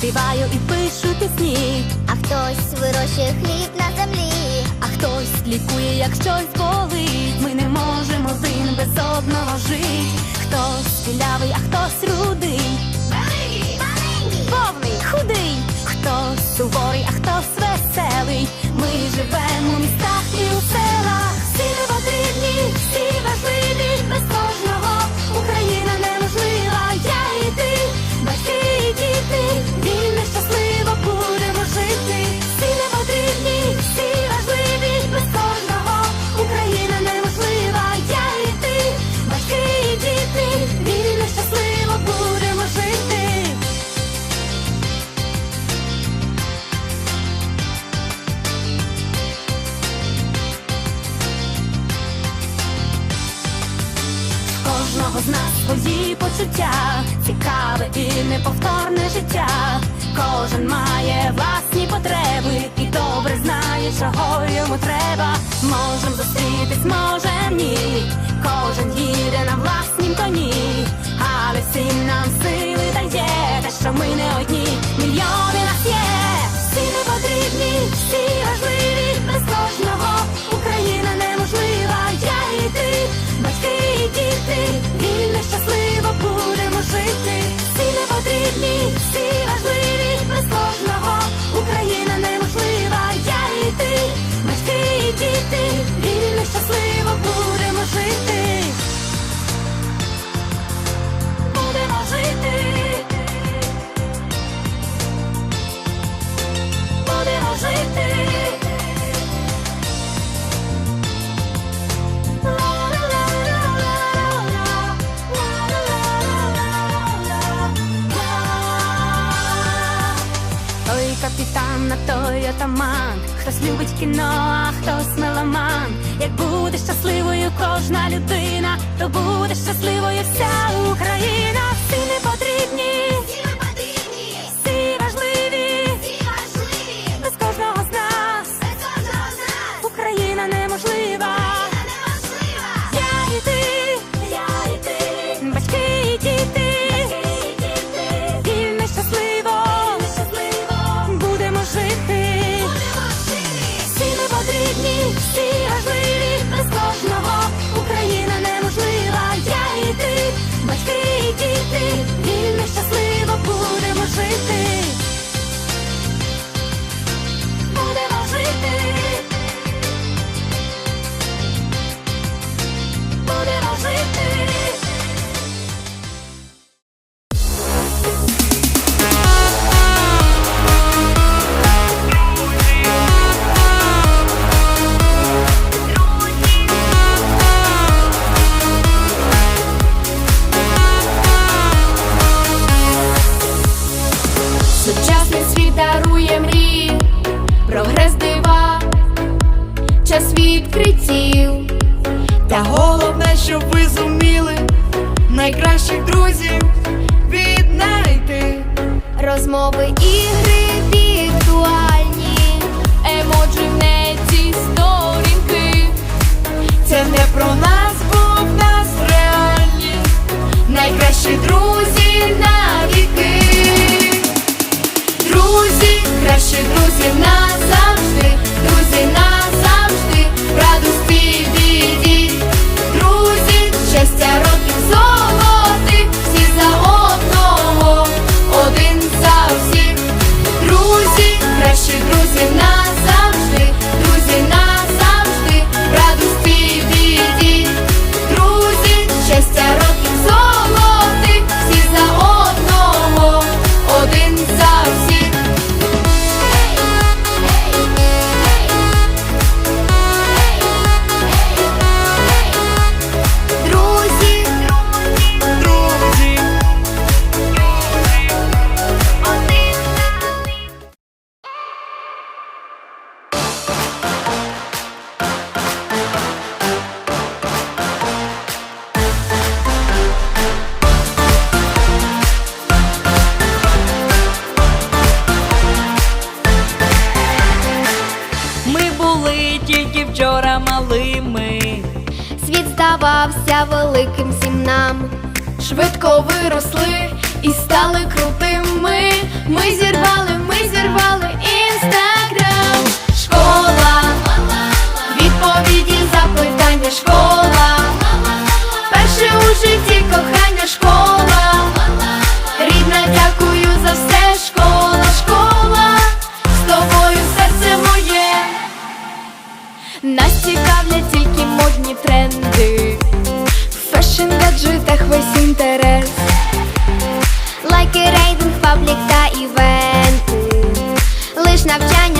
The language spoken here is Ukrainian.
співаю і пишу пісні, а хтось вирощує хліб на землі, а хтось лікує, як щось болить. Ми не можемо один без одного жити. Хтось білявий, а хтось рудий. свої почуття, цікаве і неповторне життя. Кожен має власні потреби і добре знає, чого йому треба. Можем зустрітись, можем ні. Кожен їде на власнім коні, але всім нам сил. капітан, на той отаман, хтось любить кіно, а хтось меломан. Як буде щасливою, кожна людина, то буде щасливою вся Україна. під. Та головне, щоб ви зуміли найкращих друзів віднайти розмови ігри. здавався великим всім нам. Швидко виросли і стали кругом. Кожен в гаджетах весь інтерес, лайки, рейтинг, паблік та івенти, лиш навчання.